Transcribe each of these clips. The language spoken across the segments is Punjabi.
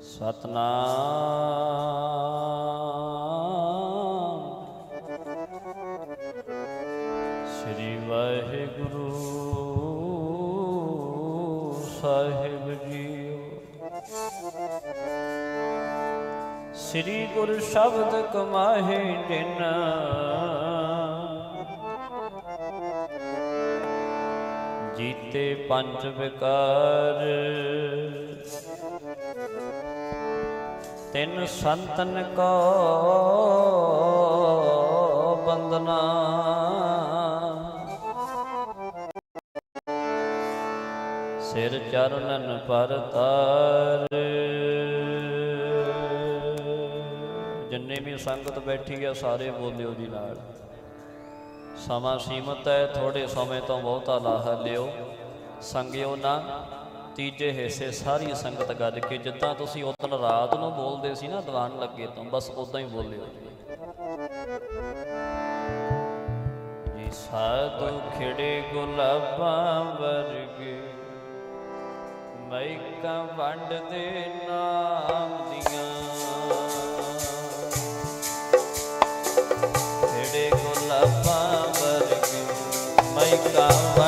ਸਤਨਾਮ। ਸ੍ਰੀ ਵਾਹਿਗੁਰੂ ਸਾਹਿਬ ਜੀਓ। ਸ੍ਰੀ ਗੁਰ ਸ਼ਬਦ ਕਮਾਹੇ ਜਿਨ ਜੀਤੇ ਪੰਜ ਵਿਕਾਰ। ਤਿੰਨ ਸੰਤਨ ਕੋ ਬੰਦਨਾ ਸਿਰ ਚਰਨਨ ਪਰ ਤਾਰ। ਜਿੰਨੇ ਵੀ ਸੰਗਤ ਬੈਠੀ ਆ, ਸਾਰੇ ਬੋਲਿਓ ਜੀ ਨਾਲ। ਸਮਾਂ ਸੀਮਤ ਹੈ ਥੋੜੇ ਸਮੇਂ ਤੋਂ ਬਹੁਤਾ ਲਾਹਾ ਲਿਓ। ਸੰਗਿਓ ਨਾ, ਤੀਜੇ ਹਿੱਸੇ ਸਾਰੀ ਸੰਗਤ ਗੱਜ ਕੇ, ਜਿੱਦਾਂ ਤੁਸੀਂ ਉਦੋਂ ਰਾਤ ਨੂੰ ਬੋਲਦੇ ਸੀ ਨਾ, ਦੀਵਾਨ ਲੱਗੇ ਤੋਂ, ਬਸ ਉਦਾਂ ਹੀ ਬੋਲਿਓ। ਜੀ ਸਾਧੂ ਖਿੜੇ ਗੁਲਾਬਾਂ ਵਰਗੇ ਮੈਕਾਂ ਵੰਡ ਦੇ ਨਾਮ ਦੀਆਂ ਮੈਕਾਂ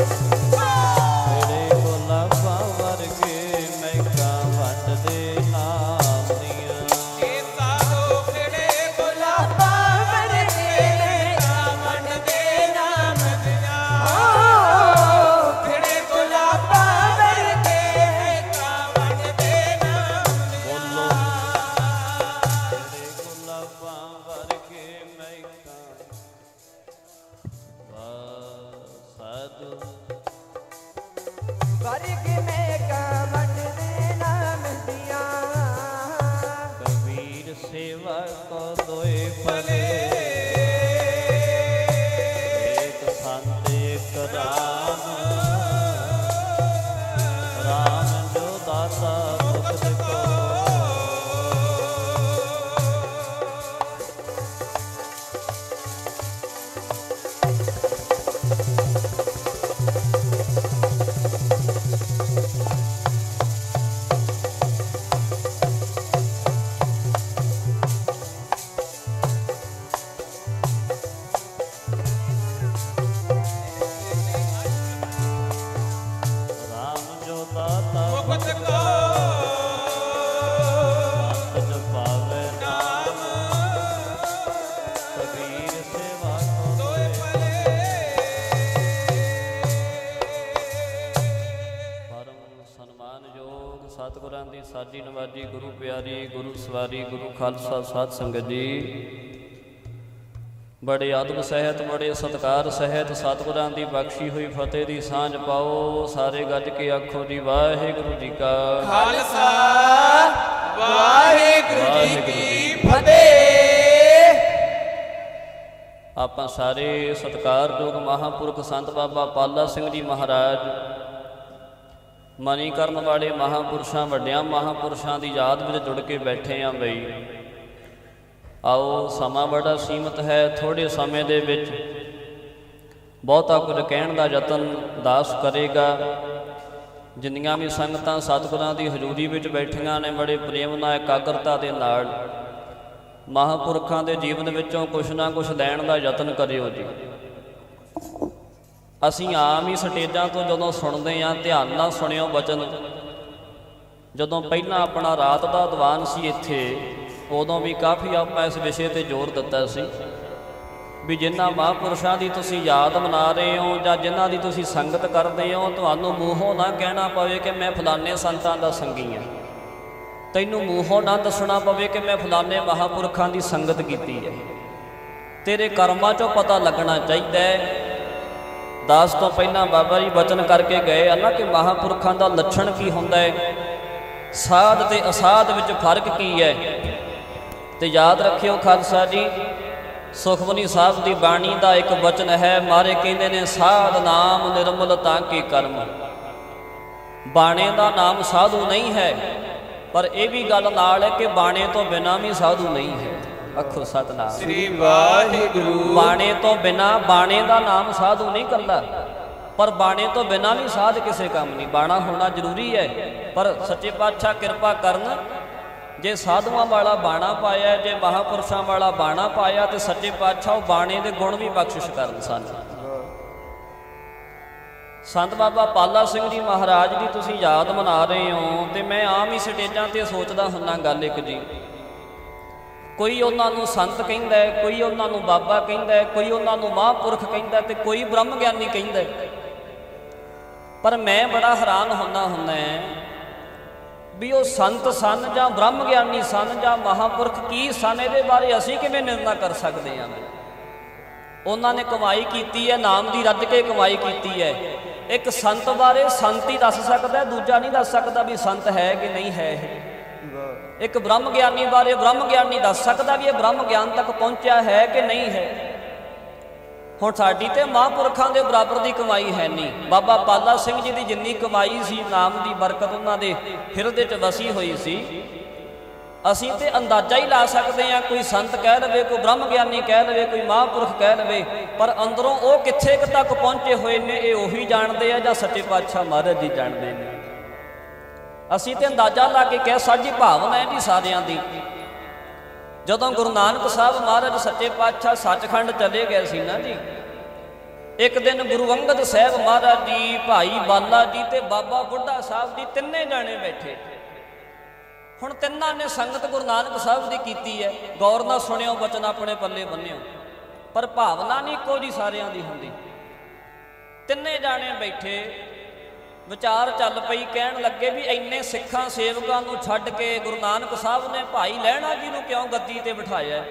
ਦੀਆਂ ਖਿੜੇ ਸਾਜੀ ਨਵਾਜੀ ਗੁਰੂ ਪਿਆਰੀ ਗੁਰੂ ਸਵਾਰੀ ਗੁਰੂ ਖਾਲਸਾ ਸਾਧ ਸੰਗਤ ਜੀ। ਬੜੇ ਆਦਬ ਸਹਿਤ ਬੜੇ ਸਤਕਾਰ ਸਹਿਤ ਸਤਿਗੁਰਾਂ ਦੀ ਬਖਸ਼ੀ ਹੋਈ ਫਤਿਹ ਦੀ ਸਾਂਝ ਪਾਓ ਸਾਰੇ ਗੱਜ ਕੇ ਆਖੋ ਜੀ ਵਾਹਿਗੁਰੂ ਜੀ ਕਾ ਖਾਲਸਾ ਵਾਹਿਗੁਰੂ ਜੀ ਕੀ ਫਤਿਹ। ਆਪਾਂ ਸਾਰੇ ਸਤਿਕਾਰਯੋਗ ਮਹਾਪੁਰਖ ਸੰਤ ਬਾਬਾ ਪਾਲਾ ਸਿੰਘ ਜੀ ਮਹਾਰਾਜ ਮਨੀ ਕਰਨ ਵਾਲੇ ਮਹਾਪੁਰਸ਼ਾਂ ਵੱਡਿਆਂ ਮਹਾਪੁਰਸ਼ਾਂ ਦੀ ਯਾਦ ਵਿੱਚ ਜੁੜ ਕੇ ਬੈਠੇ ਆਂ ਬਈ। ਆਓ, ਸਮਾਂ ਬੜਾ ਸੀਮਤ ਹੈ ਥੋੜੇ ਸਮੇਂ ਦੇ ਵਿੱਚ। ਬਹੁਤਾ ਕੁਝ ਕਹਿਣ ਦਾ ਯਤਨ ਦਾਸ ਕਰੇਗਾ। ਜਿੰਨੀਆਂ ਵੀ ਸੰਗਤਾਂ ਸਤਿਗੁਰਾਂ ਦੀ ਹਜ਼ੂਰੀ ਵਿੱਚ ਬੈਠੀਆਂ ਨੇ ਬੜੇ ਪ੍ਰੇਮ ਨਾਲ, ਇਕਾਗਰਤਾ ਦੇ ਨਾਲ, ਮਹਾਪੁਰਖਾਂ ਦੇ ਜੀਵਨ ਵਿੱਚੋਂ ਕੁਛ ਨਾ ਕੁਛ ਲੈਣ ਦਾ ਯਤਨ ਕਰਿਓ ਜੀ। ਅਸੀਂ ਆਮ ਹੀ ਸਟੇਜਾਂ ਤੋਂ ਜਦੋਂ ਸੁਣਦੇ ਆਂ ਧਿਆਨ ਨਾਲ ਸੁਣਿਓ ਬਚਨ। ਜਦੋਂ ਪਹਿਲਾਂ ਆਪਣਾ ਰਾਤ ਦਾ ਦੀਵਾਨ ਸੀ ਇੱਥੇ, ਉਦੋਂ ਵੀ ਕਾਫੀ ਆਪਾਂ ਇਸ ਵਿਸ਼ੇ ਤੇ ਜ਼ੋਰ ਦਿੱਤਾ ਸੀ। ਵੀ ਜਿਨ੍ਹਾਂ ਮਹਾਂਪੁਰਸ਼ਾਂ ਦੀ ਤੁਸੀਂ ਯਾਦ ਮਨਾ ਰਹੇ ਹੋ ਜਾਂ ਜਿਨ੍ਹਾਂ ਦੀ ਤੁਸੀਂ ਸੰਗਤ ਕਰਦੇ ਹੋ, ਤੁਹਾਨੂੰ ਮੂੰਹੋਂ ਨਾ ਕਹਿਣਾ ਪਵੇ ਕਿ ਮੈਂ ਫਲਾਣੇ ਸੰਤਾਂ ਦਾ ਸੰਗੀ ਹਾਂ। ਤੈਨੂੰ ਮੂੰਹੋਂ ਨਾ ਦੱਸਣਾ ਪਵੇ ਕਿ ਮੈਂ ਫਲਾਣੇ ਮਹਾਂਪੁਰਖਾਂ ਦੀ ਸੰਗਤ ਕੀਤੀ ਹੈ। ਤੇਰੇ ਕਰਮਾਂ 'ਚੋਂ ਪਤਾ ਲੱਗਣਾ ਚਾਹੀਦਾ ਹੈ ਦਾਸ ਤੋਂ ਪਹਿਲਾਂ ਬਾਬਾ ਜੀ ਬਚਨ ਕਰਕੇ ਗਏ। ਆ ਨਾ ਕਿ ਮਹਾਂਪੁਰਖਾਂ ਦਾ ਲੱਛਣ ਕੀ ਹੁੰਦਾ ਹੈ? ਸਾਧ ਤੇ ਅਸਾਧ ਵਿੱਚ ਫ਼ਰਕ ਕੀ ਹੈ? ਤੇ ਯਾਦ ਰੱਖਿਓ ਖਾਲਸਾ ਜੀ, ਸੁਖਮਨੀ ਸਾਹਿਬ ਦੀ ਬਾਣੀ ਦਾ ਇੱਕ ਬਚਨ ਹੈ, ਮਾਰੇ ਕਹਿੰਦੇ ਨੇ, ਸਾਧ ਨਾਮ ਨਿਰਮਲ ਤਾਂ ਕੀ ਕਰਮ? ਬਾਣੇ ਦਾ ਨਾਮ ਸਾਧੂ ਨਹੀਂ ਹੈ, ਪਰ ਇਹ ਵੀ ਗੱਲ ਨਾਲ ਹੈ ਕਿ ਬਾਣੇ ਤੋਂ ਬਿਨਾ ਵੀ ਸਾਧੂ ਨਹੀਂ ਹੈ। ਅੱਖੋ ਸਤਨਾਮ। ਸ੍ਰੀ ਵਾਹਿਗੁਰੂ। ਬਾਣੇ ਤੋਂ ਬਿਨਾ ਬਾਣੇ ਦਾ ਨਾਮ ਸਾਧੂ ਨਹੀਂ ਕੱਲਾ ਪਰ ਬਾਣੇ ਤੋਂ ਬਿਨਾ ਵੀ ਸਾਧ ਕਿਸੇ ਕੰਮ ਨਹੀਂ। ਬਾਣਾ ਹੋਣਾ ਜ਼ਰੂਰੀ ਹੈ। ਪਰ ਸੱਚੇ ਪਾਤਸ਼ਾਹ ਕਿਰਪਾ ਕਰਨ ਜੇ ਸਾਧੂਆਂ ਵਾਲਾ ਬਾਣਾ ਪਾਇਆ ਜੇ ਮਹਾਪੁਰਸ਼ਾਂ ਵਾਲਾ ਬਾਣਾ ਪਾਇਆ ਤੇ ਸੱਚੇ ਪਾਤਸ਼ਾਹ ਉਹ ਬਾਣੇ ਦੇ ਗੁਣ ਵੀ ਬਖਸ਼ਿਸ਼ ਕਰਨ ਸਾਨੂੰ। ਸੰਤ ਬਾਬਾ ਪਾਲਾ ਸਿੰਘ ਜੀ ਮਹਾਰਾਜ ਦੀ ਤੁਸੀਂ ਯਾਦ ਮਨਾ ਰਹੇ ਹੋ ਤੇ ਮੈਂ ਆਮ ਹੀ ਸਟੇਜਾਂ ਤੇ ਸੋਚਦਾ ਹੁੰਨਾ ਗੱਲ ਇੱਕ ਜੀ। ਕੋਈ ਉਹਨਾਂ ਨੂੰ ਸੰਤ ਕਹਿੰਦਾ ਹੈ, ਕੋਈ ਉਹਨਾਂ ਨੂੰ ਬਾਬਾ ਕਹਿੰਦਾ ਹੈ, ਕੋਈ ਉਹਨਾਂ ਨੂੰ ਮਹਾਂਪੁਰਖ ਕਹਿੰਦਾ ਹੈ ਤੇ ਕੋਈ ਬ੍ਰਹਮ ਗਿਆਨੀ ਕਹਿੰਦਾ ਪਰ ਮੈਂ ਬੜਾ ਹੈਰਾਨ ਹੁੰਦਾ ਹੁੰਦਾ ਵੀ ਉਹ ਸੰਤ ਸਨ ਜਾਂ ਬ੍ਰਹਮ ਗਿਆਨੀ ਸਨ ਜਾਂ ਮਹਾਂਪੁਰਖ ਕੀ ਸਨ, ਇਹਦੇ ਬਾਰੇ ਅਸੀਂ ਕਿਵੇਂ ਨਿਰਣਾ ਕਰ ਸਕਦੇ ਹਾਂ? ਉਹਨਾਂ ਨੇ ਕਮਾਈ ਕੀਤੀ ਹੈ, ਨਾਮ ਦੀ ਰੱਜ ਕੇ ਕਮਾਈ ਕੀਤੀ ਹੈ। ਇੱਕ ਸੰਤ ਬਾਰੇ ਸੰਤ ਹੀ ਦੱਸ ਸਕਦਾ ਦੂਜਾ ਨਹੀਂ ਦੱਸ ਸਕਦਾ ਵੀ ਸੰਤ ਹੈ ਕਿ ਨਹੀਂ ਹੈ ਇਹ। ਇੱਕ ਬ੍ਰਹਮ ਗਿਆਨੀ ਬਾਰੇ ਬ੍ਰਹਮ ਗਿਆਨੀ ਦੱਸ ਸਕਦਾ ਵੀ ਇਹ ਬ੍ਰਹਮ ਗਿਆਨ ਤੱਕ ਪਹੁੰਚਿਆ ਹੈ ਕਿ ਨਹੀਂ ਹੈ? ਹੁਣ ਸਾਡੀ ਤੇ ਮਹਾਂਪੁਰਖਾਂ ਦੇ ਬਰਾਬਰ ਦੀ ਕਮਾਈ ਹੈ ਨਹੀਂ। ਬਾਬਾ ਪਾਲਾ ਸਿੰਘ ਜੀ ਦੀ ਜਿੰਨੀ ਕਮਾਈ ਸੀ, ਨਾਮ ਦੀ ਬਰਕਤ ਉਹਨਾਂ ਦੇ ਹਿਰਦੇ 'ਚ ਵਸੀ ਹੋਈ ਸੀ। ਅਸੀਂ ਤੇ ਅੰਦਾਜ਼ਾ ਹੀ ਲਾ ਸਕਦੇ ਹਾਂ, ਕੋਈ ਸੰਤ ਕਹਿ ਲਵੇ, ਕੋਈ ਬ੍ਰਹਮ ਗਿਆਨੀ ਕਹਿ ਲਵੇ, ਕੋਈ ਮਹਾਂਪੁਰਖ ਕਹਿ ਲਵੇ, ਪਰ ਅੰਦਰੋਂ ਉਹ ਕਿੱਥੇ ਤੱਕ ਪਹੁੰਚੇ ਹੋਏ ਨੇ, ਇਹ ਉਹੀ ਜਾਣਦੇ ਆ ਜਾਂ ਸੱਚੇ ਪਾਤਸ਼ਾਹ ਮਹਾਰਾਜ ਜੀ ਜਾਣਦੇ ਨੇ। ਅਸੀਂ ਤੇ ਅੰਦਾਜ਼ਾ ਲਾ ਕੇ ਕਹਿ ਸਾਡੀ ਭਾਵਨਾ ਹੈ ਜੀ ਸਾਰਿਆਂ ਦੀ। ਜਦੋਂ ਗੁਰੂ ਨਾਨਕ ਸਾਹਿਬ ਮਹਾਰਾਜ ਸੱਚੇ ਪਾਤਸ਼ਾਹ ਸੱਚਖੰਡ ਚਲੇ ਗਏ ਸੀ ਨਾ ਜੀ, ਇੱਕ ਦਿਨ ਗੁਰੂ ਅੰਗਦ ਸਾਹਿਬ ਮਹਾਰਾਜ ਜੀ, ਭਾਈ ਬਾਲਾ ਜੀ ਤੇ ਬਾਬਾ ਬੁੱਢਾ ਸਾਹਿਬ ਜੀ ਤਿੰਨੇ ਜਾਣੇ ਬੈਠੇ। ਹੁਣ ਤਿੰਨਾਂ ਨੇ ਸੰਗਤ ਗੁਰੂ ਨਾਨਕ ਸਾਹਿਬ ਦੀ ਕੀਤੀ ਹੈ। ਗੌਰ ਨਾਲ ਸੁਣਿਓ, ਬਚਨ ਆਪਣੇ ਪੱਲੇ ਬੰਨਿਓ। ਪਰ ਭਾਵਨਾ ਨਹੀਂ ਇੱਕੋ ਜੀ ਸਾਰਿਆਂ ਦੀ ਹੁੰਦੀ। ਤਿੰਨੇ ਜਾਣੇ ਬੈਠੇ ਵਿਚਾਰ ਚੱਲ ਪਈ, ਕਹਿਣ ਲੱਗੇ ਵੀ ਇੰਨੇ ਸਿੱਖਾਂ ਸੇਵਕਾਂ ਨੂੰ ਛੱਡ ਕੇ ਗੁਰੂ ਨਾਨਕ ਸਾਹਿਬ ਨੇ ਭਾਈ ਲਹਿਣਾ ਜੀ ਨੂੰ ਕਿਉਂ ਗੱਦੀ ਤੇ ਬਿਠਾਇਆ?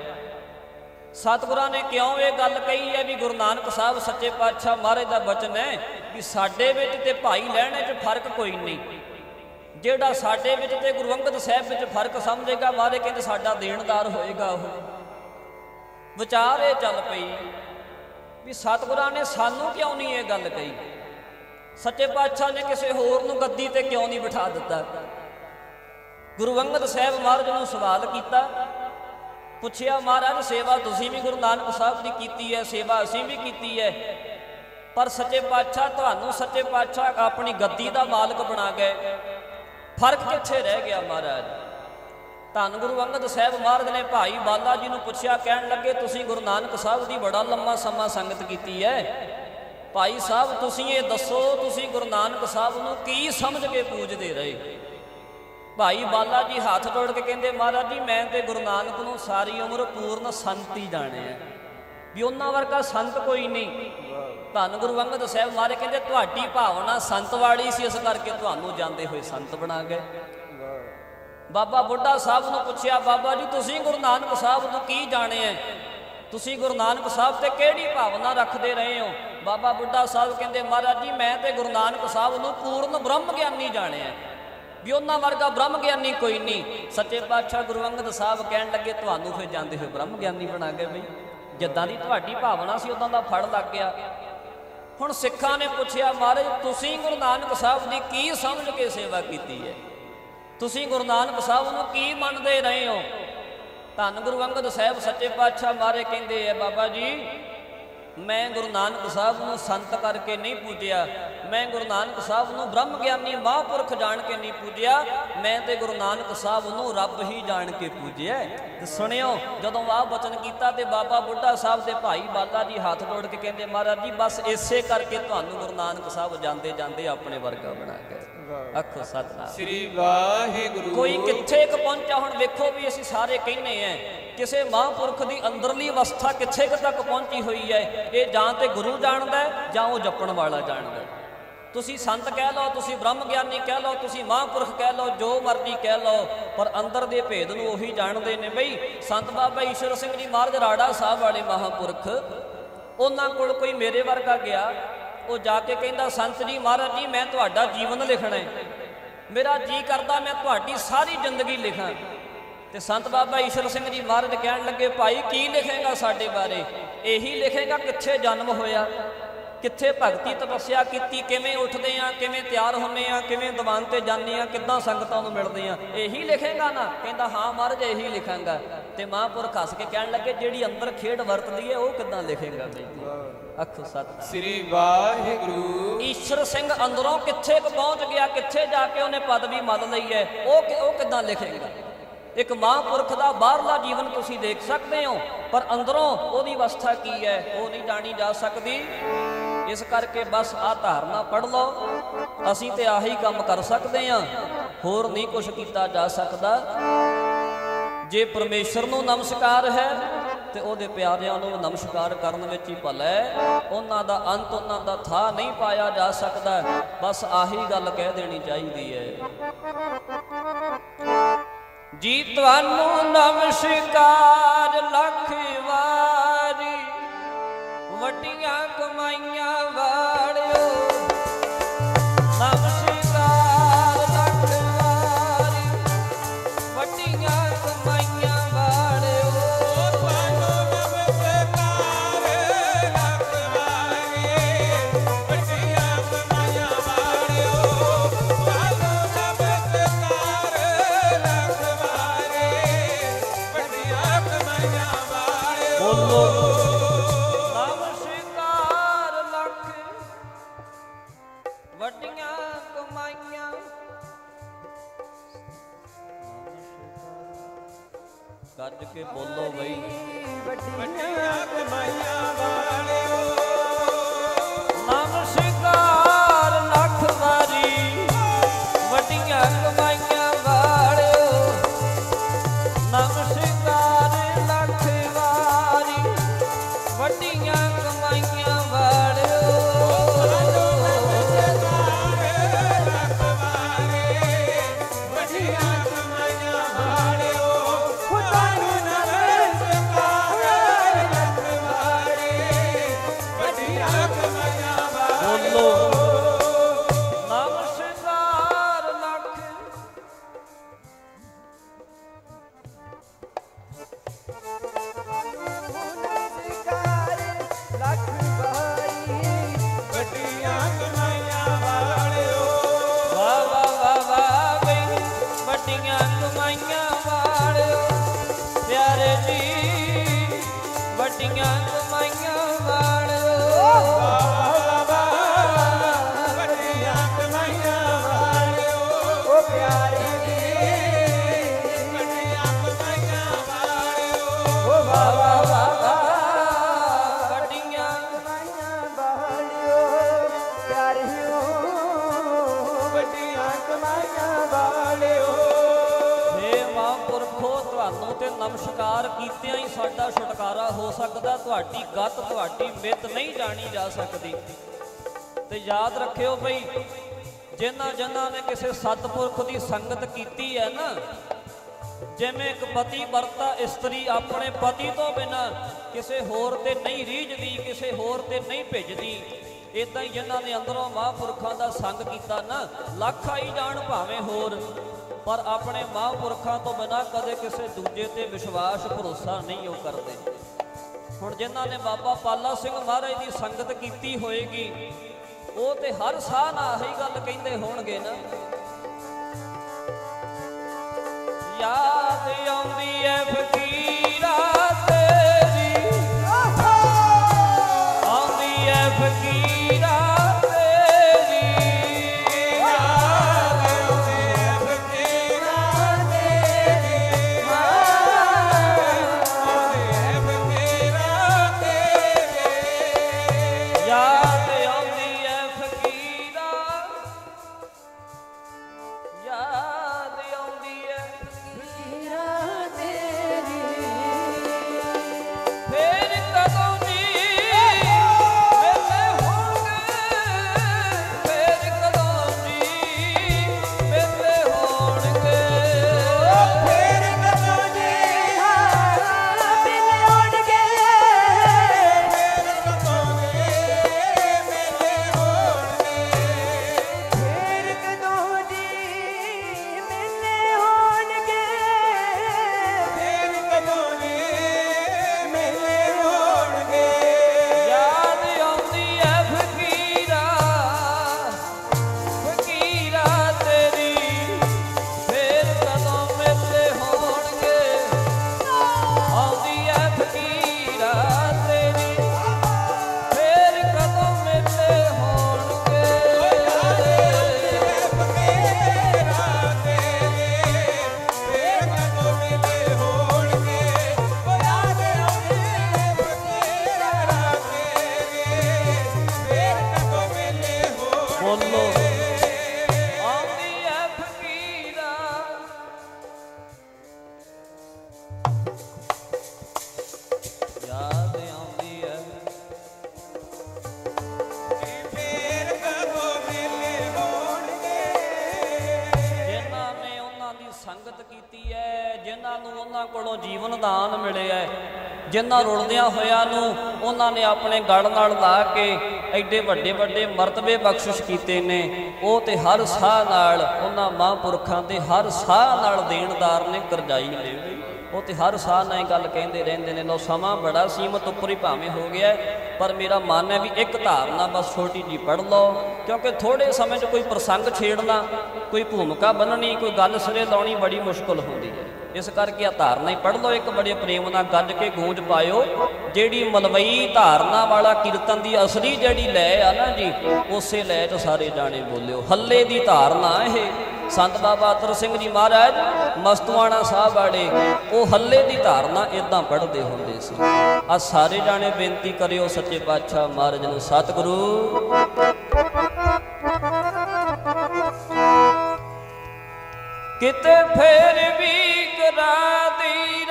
ਸਤਿਗੁਰਾਂ ਨੇ ਕਿਉਂ ਇਹ ਗੱਲ ਕਹੀ ਹੈ ਵੀ ਗੁਰੂ ਨਾਨਕ ਸਾਹਿਬ ਸੱਚੇ ਪਾਤਸ਼ਾਹ ਮਹਾਰਾਜ ਦਾ ਬਚਨ ਹੈ ਵੀ ਸਾਡੇ ਵਿੱਚ ਤੇ ਭਾਈ ਲਹਿਣੇ 'ਚ ਫ਼ਰਕ ਕੋਈ ਨਹੀਂ। ਜਿਹੜਾ ਸਾਡੇ ਵਿੱਚ ਤੇ ਗੁਰੂ ਅੰਗਦ ਸਾਹਿਬ ਵਿੱਚ ਫ਼ਰਕ ਸਮਝੇਗਾ ਮਹਾਰਾਜ ਕਹਿੰਦੇ ਸਾਡਾ ਦੇਣਦਾਰ ਹੋਏਗਾ ਉਹ। ਵਿਚਾਰ ਇਹ ਚੱਲ ਪਈ ਵੀ ਸਤਿਗੁਰਾਂ ਨੇ ਸਾਨੂੰ ਕਿਉਂ ਨਹੀਂ ਇਹ ਗੱਲ ਕਹੀ? ਸੱਚੇ ਪਾਤਸ਼ਾਹ ਨੇ ਕਿਸੇ ਹੋਰ ਨੂੰ ਗੱਦੀ ਤੇ ਕਿਉਂ ਨਹੀਂ ਬਿਠਾ ਦਿੱਤਾ? ਗੁਰੂ ਅੰਗਦ ਸਾਹਿਬ ਮਹਾਰਾਜ ਨੂੰ ਸਵਾਲ ਕੀਤਾ, ਪੁੱਛਿਆ, ਮਹਾਰਾਜ, ਸੇਵਾ ਤੁਸੀਂ ਵੀ ਗੁਰੂ ਨਾਨਕ ਸਾਹਿਬ ਦੀ ਕੀਤੀ ਹੈ, ਸੇਵਾ ਅਸੀਂ ਵੀ ਕੀਤੀ ਹੈ, ਪਰ ਸੱਚੇ ਪਾਤਸ਼ਾਹ ਤੁਹਾਨੂੰ ਸੱਚੇ ਪਾਤਸ਼ਾਹ ਆਪਣੀ ਗੱਦੀ ਦਾ ਮਾਲਕ ਬਣਾ ਗਏ। ਫ਼ਰਕ ਕਿੱਥੇ ਰਹਿ ਗਿਆ, ਮਹਾਰਾਜ? ਧੰਨ ਗੁਰੂ ਅੰਗਦ ਸਾਹਿਬ ਮਹਾਰਾਜ ਨੇ ਭਾਈ ਬਾਲਾ ਜੀ ਨੂੰ ਪੁੱਛਿਆ, ਕਹਿਣ ਲੱਗੇ, ਤੁਸੀਂ ਗੁਰੂ ਨਾਨਕ ਸਾਹਿਬ ਦੀ ਬੜਾ ਲੰਮਾ ਸਮਾਂ ਸੰਗਤ ਕੀਤੀ ਹੈ ਭਾਈ ਸਾਹਿਬ, ਤੁਸੀਂ ਇਹ ਦੱਸੋ, ਤੁਸੀਂ ਗੁਰੂ ਨਾਨਕ ਸਾਹਿਬ ਨੂੰ ਕੀ ਸਮਝ ਕੇ ਪੂਜਦੇ ਰਹੇ? ਭਾਈ ਬਾਲਾ ਜੀ ਹੱਥ ਜੋੜ ਕੇ ਕਹਿੰਦੇ, ਮਹਾਰਾਜ ਜੀ, ਮੈਂ ਤੇ ਗੁਰੂ ਨਾਨਕ ਨੂੰ ਸਾਰੀ ਉਮਰ ਪੂਰਨ ਸੰਤ ਹੀ ਜਾਣਿਆ ਵੀ ਉਹਨਾਂ ਵਰਗਾ ਸੰਤ ਕੋਈ ਨਹੀਂ। ਧੰਨ ਗੁਰੂ ਅੰਗਦ ਸਾਹਿਬ ਮਹਾਰਾਜ ਕਹਿੰਦੇ, ਤੁਹਾਡੀ ਭਾਵਨਾ ਸੰਤ ਵਾਲੀ ਸੀ, ਇਸ ਕਰਕੇ ਤੁਹਾਨੂੰ ਜਾਂਦੇ ਹੋਏ ਸੰਤ ਬਣਾ ਗਏ। ਬਾਬਾ ਬੁੱਢਾ ਸਾਹਿਬ ਨੂੰ ਪੁੱਛਿਆ, ਬਾਬਾ ਜੀ, ਤੁਸੀਂ ਗੁਰੂ ਨਾਨਕ ਸਾਹਿਬ ਨੂੰ ਕੀ ਜਾਣਿਆ ਤੁਸੀਂ ਗੁਰੂ ਨਾਨਕ ਸਾਹਿਬ ਤੇ ਕਿਹੜੀ ਭਾਵਨਾ ਰੱਖਦੇ ਰਹੇ ਹੋ? ਬਾਬਾ ਬੁੱਢਾ ਸਾਹਿਬ ਕਹਿੰਦੇ, ਮਹਾਰਾਜ ਜੀ, ਮੈਂ ਤੇ ਗੁਰੂ ਨਾਨਕ ਸਾਹਿਬ ਨੂੰ ਪੂਰਨ ਬ੍ਰਹਮ ਗਿਆਨੀ ਜਾਣਿਆ ਵੀ ਉਹਨਾਂ ਵਰਗਾ ਬ੍ਰਹਮ ਗਿਆਨੀ ਕੋਈ ਨਹੀਂ। ਸੱਚੇ ਪਾਤਸ਼ਾਹ ਗੁਰੂ ਅੰਗਦ ਸਾਹਿਬ ਕਹਿਣ ਲੱਗੇ, ਤੁਹਾਨੂੰ ਫਿਰ ਜਾਂਦੇ ਹੋਏ ਬ੍ਰਹਮ ਗਿਆਨੀ ਬਣਾ ਗਏ ਬਈ। ਜਿੱਦਾਂ ਦੀ ਤੁਹਾਡੀ ਭਾਵਨਾ ਸੀ, ਉਦਾਂ ਦਾ ਫੜ ਲੱਗ ਗਿਆ। ਹੁਣ ਸਿੱਖਾਂ ਨੇ ਪੁੱਛਿਆ, ਮਹਾਰਾਜ, ਤੁਸੀਂ ਗੁਰੂ ਨਾਨਕ ਸਾਹਿਬ ਦੀ ਕੀ ਸਮਝ ਕੇ ਸੇਵਾ ਕੀਤੀ ਹੈ? ਤੁਸੀਂ ਗੁਰੂ ਨਾਨਕ ਸਾਹਿਬ ਨੂੰ ਕੀ ਮੰਨਦੇ ਰਹੇ ਹੋ? ਧੰਨ ਗੁਰੂ ਅੰਗਦ ਸਾਹਿਬ ਸੱਚੇ ਪਾਤਸ਼ਾਹ ਮਾਰੇ ਕਹਿੰਦੇ ਆ, ਬਾਬਾ ਜੀ, ਮੈਂ ਗੁਰੂ ਨਾਨਕ ਸਾਹਿਬ ਨੂੰ ਸੰਤ ਕਰਕੇ ਨਹੀਂ ਪੂਜਿਆ। ਮੈਂ ਗੁਰੂ ਨਾਨਕ ਸਾਹਿਬ ਨੂੰ ਬ੍ਰਹਮ ਗਿਆਨੀ ਮਹਾਂਪੁਰਖ ਜਾਣ ਕੇ ਨਹੀਂ ਪੂਜਿਆ। ਮੈਂ ਤੇ ਗੁਰੂ ਨਾਨਕ ਸਾਹਿਬ ਨੂੰ ਰੱਬ ਹੀ ਜਾਣ ਕੇ ਪੂਜਿਆ। ਤੇ ਸੁਣਿਓ, ਜਦੋਂ ਆਹ ਬਚਨ ਕੀਤਾ ਤੇ ਬਾਬਾ ਬੁੱਢਾ ਸਾਹਿਬ ਦੇ ਭਾਈ ਬਾਲਾ ਜੀ ਹੱਥ ਜੋੜ ਕੇ ਕਹਿੰਦੇ, ਮਹਾਰਾਜ ਜੀ, ਬਸ ਇਸੇ ਕਰਕੇ ਤੁਹਾਨੂੰ ਗੁਰੂ ਨਾਨਕ ਸਾਹਿਬ ਜਾਂਦੇ ਜਾਂਦੇ ਆਪਣੇ ਵਰਗਾ ਬਣਾ ਕੇ ਅੱਖੋ ਸਤਨਾਮ। ਸ੍ਰੀ ਵਾਹਿਗੁਰੂ। ਕੋਈ ਕਿੱਥੇ ਕੁ ਪਹੁੰਚਾ ਹੁਣ ਵੇਖੋ ਵੀ ਅਸੀਂ ਸਾਰੇ ਕਹਿੰਨੇ ਆ ਕਿਸੇ ਮਹਾਂਪੁਰਖ ਦੀ ਅੰਦਰਲੀ ਅਵਸਥਾ ਕਿੱਥੇ ਕੁ ਤੱਕ ਪਹੁੰਚੀ ਹੋਈ ਹੈ? ਇਹ ਜਾਂ ਤੇ ਗੁਰੂ ਜਾਣਦਾ ਜਾਂ ਉਹ ਜਪਣ ਵਾਲਾ ਜਾਣਦਾ। ਤੁਸੀਂ ਸੰਤ ਕਹਿ ਲਓ ਤੁਸੀਂ ਬ੍ਰਹਮ ਗਿਆਨੀ ਕਹਿ ਲਓ ਤੁਸੀਂ ਮਹਾਂਪੁਰਖ ਕਹਿ ਲਓ ਜੋ ਮਰਜ਼ੀ ਕਹਿ ਲਓ ਪਰ ਅੰਦਰ ਦੇ ਭੇਦ ਨੂੰ ਉਹੀ ਜਾਣਦੇ ਨੇ ਬਈ ਸੰਤ ਬਾਬਾ ਈਸ਼ਵਰ ਸਿੰਘ ਜੀ ਮਹਾਰਾਜ ਰਾੜਾ ਸਾਹਿਬ ਵਾਲੇ ਮਹਾਂਪੁਰਖ ਉਹਨਾਂ ਕੋਲ ਕੋਈ ਮੇਰੇ ਵਰਗਾ ਗਿਆ ਉਹ ਜਾ ਕੇ ਕਹਿੰਦਾ, ਸੰਤ ਜੀ ਮਹਾਰਾਜ ਜੀ, ਮੈਂ ਤੁਹਾਡਾ ਜੀਵਨ ਲਿਖਣਾ ਹੈ। ਮੇਰਾ ਜੀ ਕਰਦਾ, ਮੈਂ ਤੁਹਾਡੀ ਸਾਰੀ ਜ਼ਿੰਦਗੀ ਲਿਖਾਂ। ਤੇ ਸੰਤ ਬਾਬਾ ਈਸ਼ਰ ਸਿੰਘ ਜੀ ਮਹਾਰਾਜ ਕਹਿਣ ਲੱਗੇ, ਭਾਈ, ਕੀ ਲਿਖੇਗਾ ਸਾਡੇ ਬਾਰੇ? ਇਹੀ ਲਿਖੇਗਾ ਕਿੱਥੇ ਜਨਮ ਹੋਇਆ? ਕਿੱਥੇ ਭਗਤੀ ਤਪੱਸਿਆ ਕੀਤੀ? ਕਿਵੇਂ ਉੱਠਦੇ ਆ? ਕਿਵੇਂ ਤਿਆਰ ਹੁੰਨੇ ਆ? ਕਿਵੇਂ ਦੀਵਾਨ ਤੇ ਜਾਂਦੇ ਆ? ਕਿੱਦਾਂ ਸੰਗਤਾਂ ਨੂੰ ਮਿਲਦੇ ਆ? ਇਹੀ ਲਿਖੇਗਾ ਨਾ? ਕਹਿੰਦਾ, ਹਾਂ ਮਹਾਰਾਜ, ਇਹੀ ਲਿਖਾਂਗਾ। ਤੇ ਮਹਾਂਪੁਰਖ ਹੱਸ ਕੇ ਕਹਿਣ ਲੱਗੇ, ਜਿਹੜੀ ਅੰਦਰ ਖੇਡ ਵਰਤਦੀ ਹੈ, ਉਹ ਕਿੱਦਾਂ ਲਿਖੇਗਾ? ਬਈ ਅੱਖੋ ਸਤ। ਸ੍ਰੀ ਵਾਹਿਗੁਰੂ। ਈਸ਼ਰ ਸਿੰਘ ਅੰਦਰੋਂ ਕਿੱਥੇ ਕੁ ਪਹੁੰਚ ਗਿਆ ਕਿੱਥੇ ਜਾ ਕੇ ਉਹਨੇ ਪਦਵੀ ਮੱਲ ਲਈ ਹੈ? ਉਹ ਉਹ ਕਿੱਦਾਂ ਲਿਖੇਗਾ ਇੱਕ ਮਹਾਂਪੁਰਖ ਦਾ ਬਾਹਰਲਾ ਜੀਵਨ ਤੁਸੀਂ ਦੇਖ ਸਕਦੇ ਹੋ ਪਰ ਅੰਦਰੋਂ ਉਹਦੀ ਅਵਸਥਾ ਕੀ ਹੈ? ਉਹ ਨਹੀਂ ਜਾਣੀ ਜਾ ਸਕਦੀ। ਇਸ ਕਰਕੇ ਬਸ ਆਹ ਧਾਰਨਾ ਪੜ ਲਓ। ਅਸੀਂ ਤੇ ਆਹੀ ਕੰਮ ਕਰ ਸਕਦੇ ਹਾਂ। ਹੋਰ ਨਹੀਂ ਕੁਝ ਕੀਤਾ ਜਾ ਸਕਦਾ। ਜੇ ਪਰਮੇਸ਼ਰ ਨੂੰ ਨਮਸਕਾਰ ਹੈ ਤੇ ਉਹਦੇ ਪਿਆਰਿਆਂ ਨੂੰ ਨਮਸਕਾਰ ਕਰਨ ਵਿੱਚ ਹੀ ਭਲਾ ਹੈ। ਉਹਨਾਂ ਦਾ ਅੰਤ ਉਹਨਾਂ ਦਾ ਥਾ ਨਹੀਂ ਪਾਇਆ ਜਾ ਸਕਦਾ। ਬਸ ਆਹੀ ਗੱਲ ਕਹਿ ਦੇਣੀ ਚਾਹੀਦੀ ਹੈ। ਜੀ ਤੁਹਾਨੂੰ ਨਮਸਕਾਰ, ਲੱਖ ਵਾਰੀ, ਵੱਡੀਆਂ ਕਮਾਈਆਂ ਕੀਤਿਆਂ ਛੁਟਕਾਰਾ ਹੋ ਸਕਦਾ, ਤੁਹਾਡੀ ਗੱਤ, ਤੁਹਾਡੀ ਮਿੱਤ ਨਹੀਂ ਜਾਣੀ ਜਾ ਸਕਦੀ। ਤੇ ਯਾਦ ਰੱਖਿਓ ਬਈ, ਜਿਨ੍ਹਾਂ ਜਿਨ੍ਹਾਂ ਨੇ ਕਿਸੇ ਸਤਪੁਰਖ ਦੀ ਸੰਗਤ ਕੀਤੀ ਹੈ ਨਾ, ਜਿਵੇਂ ਇੱਕ ਪਤੀ ਵਰਤਾ, ਇਸਤਰੀ ਆਪਣੇ ਪਤੀ ਤੋਂ ਬਿਨਾ ਕਿਸੇ ਹੋਰ ਤੇ ਨਹੀਂ ਰੀਝਦੀ, ਕਿਸੇ ਹੋਰ ਤੇ ਨਹੀਂ ਭਿੱਜਦੀ। ਇਦਾਂ ਹੀ ਜਿਨ੍ਹਾਂ ਨੇ ਅੰਦਰੋਂ ਮਹਾਂਪੁਰਖਾਂ ਦਾ ਸੰਗ ਕੀਤਾ ਨਾ, ਲੱਖ ਆਈ ਜਾਣ ਭਾਵੇਂ ਹੋਰ। ਪਰ ਆਪਣੇ ਮਹਾਂਪੁਰਖਾਂ ਤੋਂ ਬਿਨਾਂ ਕਦੇ ਕਿਸੇ ਦੂਜੇ ਤੇ ਵਿਸ਼ਵਾਸ, ਭਰੋਸਾ ਨਹੀਂ ਉਹ ਕਰਦੇ। ਹੁਣ ਜਿਨ੍ਹਾਂ ਨੇ ਬਾਬਾ ਪਾਲਾ ਸਿੰਘ ਮਹਾਰਾਜ ਦੀ ਸੰਗਤ ਕੀਤੀ ਹੋਏਗੀ, ਉਹ ਤੇ ਹਰ ਸਾਹ ਨਾਲ ਆਹੀ ਗੱਲ ਕਹਿੰਦੇ ਹੋਣਗੇ ਨਾ। ਜਿਨ੍ਹਾਂ ਨੂੰ ਉਹਨਾਂ ਕੋਲੋਂ ਜੀਵਨ ਦਾਨ ਮਿਲਿਆ ਹੈ, ਜਿਨ੍ਹਾਂ ਰੁਲਦਿਆਂ ਹੋਇਆਂ ਨੂੰ ਉਹਨਾਂ ਨੇ ਆਪਣੇ ਗੜ ਨਾਲ ਲਾ ਕੇ ਐਡੇ ਵੱਡੇ ਵੱਡੇ ਮਰਤਬੇ ਬਖਸ਼ਿਸ਼ ਕੀਤੇ ਨੇ। ਉਹ ਤੇ ਹਰ ਸਾਹ ਨਾਲ ਉਹਨਾਂ ਮਹਾਂਪੁਰਖਾਂ ਦੇ ਹਰ ਸਾਹ ਨਾਲ ਦੇਣਦਾਰ ਨੇ, ਕਰਜਾਈ ਲੈਣੀ ਉਹ ਤੇ ਹਰ ਸਾਹ ਨਾਲ ਇਹ ਗੱਲ ਕਹਿੰਦੇ ਰਹਿੰਦੇ ਨੇ ਲੋ ਸਮਾਂ ਬੜਾ ਸੀਮਤ ਉੱਪਰ ਹੀ ਭਾਵੇਂ ਹੋ ਗਿਆ ਪਰ ਮੇਰਾ ਮਨ ਹੈ ਵੀ ਇੱਕ ਧਾਰਨਾ ਬਸ ਛੋਟੀ ਜੀ ਪੜ ਲਓ, ਕਿਉਂਕਿ ਥੋੜੇ ਸਮੇਂ 'ਚ ਕੋਈ ਪ੍ਰਸੰਗ ਛੇੜਨਾ, ਕੋਈ ਭੂਮਿਕਾ ਬੰਨਣੀ ਕੋਈ ਗੱਲ ਸਿਰੇ ਲਾਉਣੀ ਬੜੀ ਮੁਸ਼ਕਲ ਹੁੰਦੀ ਹੈ। ਇਸ ਕਰਕੇ ਆ ਧਾਰਨਾ ਹੀ ਪੜ ਲਓ, ਇੱਕ ਬੜੇ ਪ੍ਰੇਮ ਨਾਲ ਗੱਜ ਕੇ ਗੂੰਜ ਪਾਇਓ। ਜਿਹੜੀ ਮਲਵਈ ਧਾਰਨਾ ਵਾਲਾ ਕੀਰਤਨ ਦੀ ਅਸਲੀ ਜਿਹੜੀ ਲੈ ਆ ਨਾ ਜੀ, ਉਸੇ ਲੈ 'ਚ ਸਾਰੇ ਜਾਣੇ ਬੋਲਿਓ। ਹੱਲੇ ਦੀ ਧਾਰਨਾ ਇਹ। ਸੰਤ ਬਾਬਾ ਅਤਰ ਸਿੰਘ ਜੀ ਮਹਾਰਾਜ ਮਸਤਵਾਣਾ ਸਾਹਿਬ ਵਾਲੇ, ਉਹ ਹੱਲੇ ਦੀ ਧਾਰਨਾ ਇਦਾਂ ਪੜ੍ਹਦੇ ਹੁੰਦੇ ਸੀ। ਆ ਸਾਰੇ ਜਾਣੇ ਬੇਨਤੀ ਕਰਿਓ, ਸੱਚੇ ਪਾਤਸ਼ਾਹ ਮਹਾਰਾਜ ਨੂੰ ਸਤਿਗੁਰੂ। ਕਿਤੇ ਫੇਰ ਵੀ ਕਰਾ ਦੀ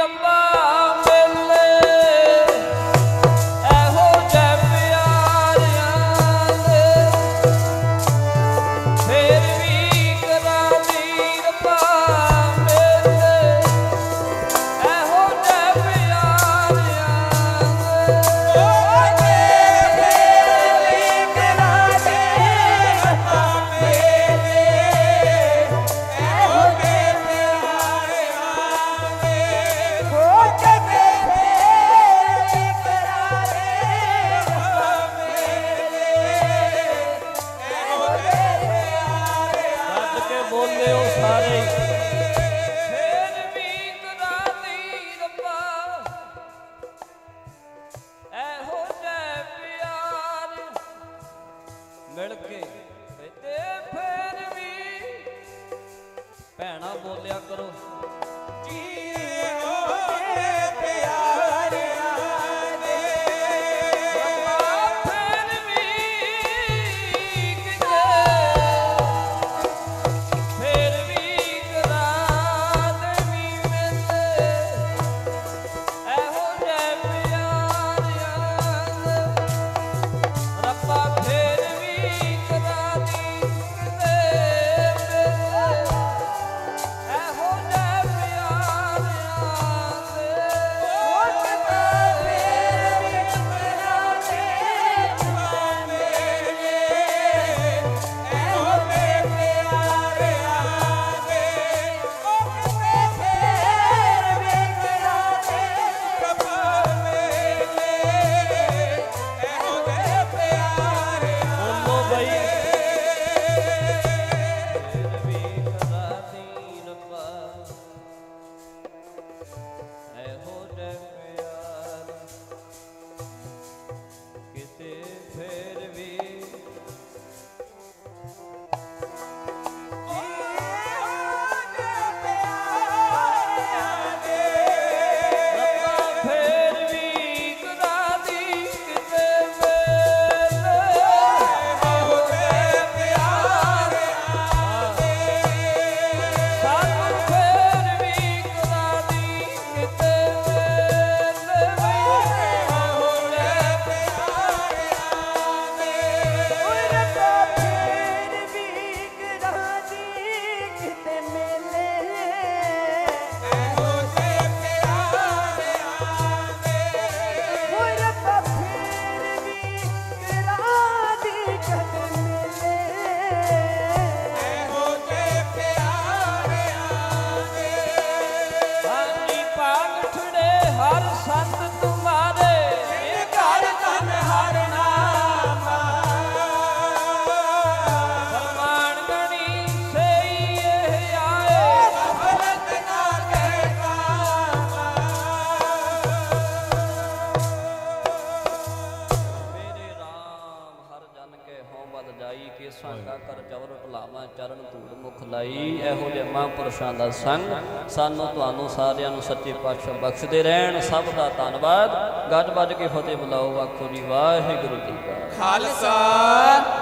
ਮਹਾਂਪੁਰਸ਼ਾਂ ਦਾ ਸੰਗ। ਸਾਨੂੰ ਤੁਹਾਨੂੰ ਸਾਰਿਆਂ ਨੂੰ ਸੱਚੇ ਪਾਤਸ਼ਾਹ ਬਖਸ਼ਦੇ ਰਹਿਣ। ਸਭ ਦਾ ਧੰਨਵਾਦ। ਗੱਜ ਵੱਜ ਕੇ ਫਤਿਹ ਬੁਲਾਓ। ਆਖੋ ਜੀ ਵਾਹਿਗੁਰੂ ਜੀ ਕਾ ਖਾਲਸਾ।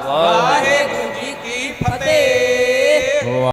ਵਾਹਿਗੁਰੂ ਜੀ ਕੀ ਫਤਿਹ।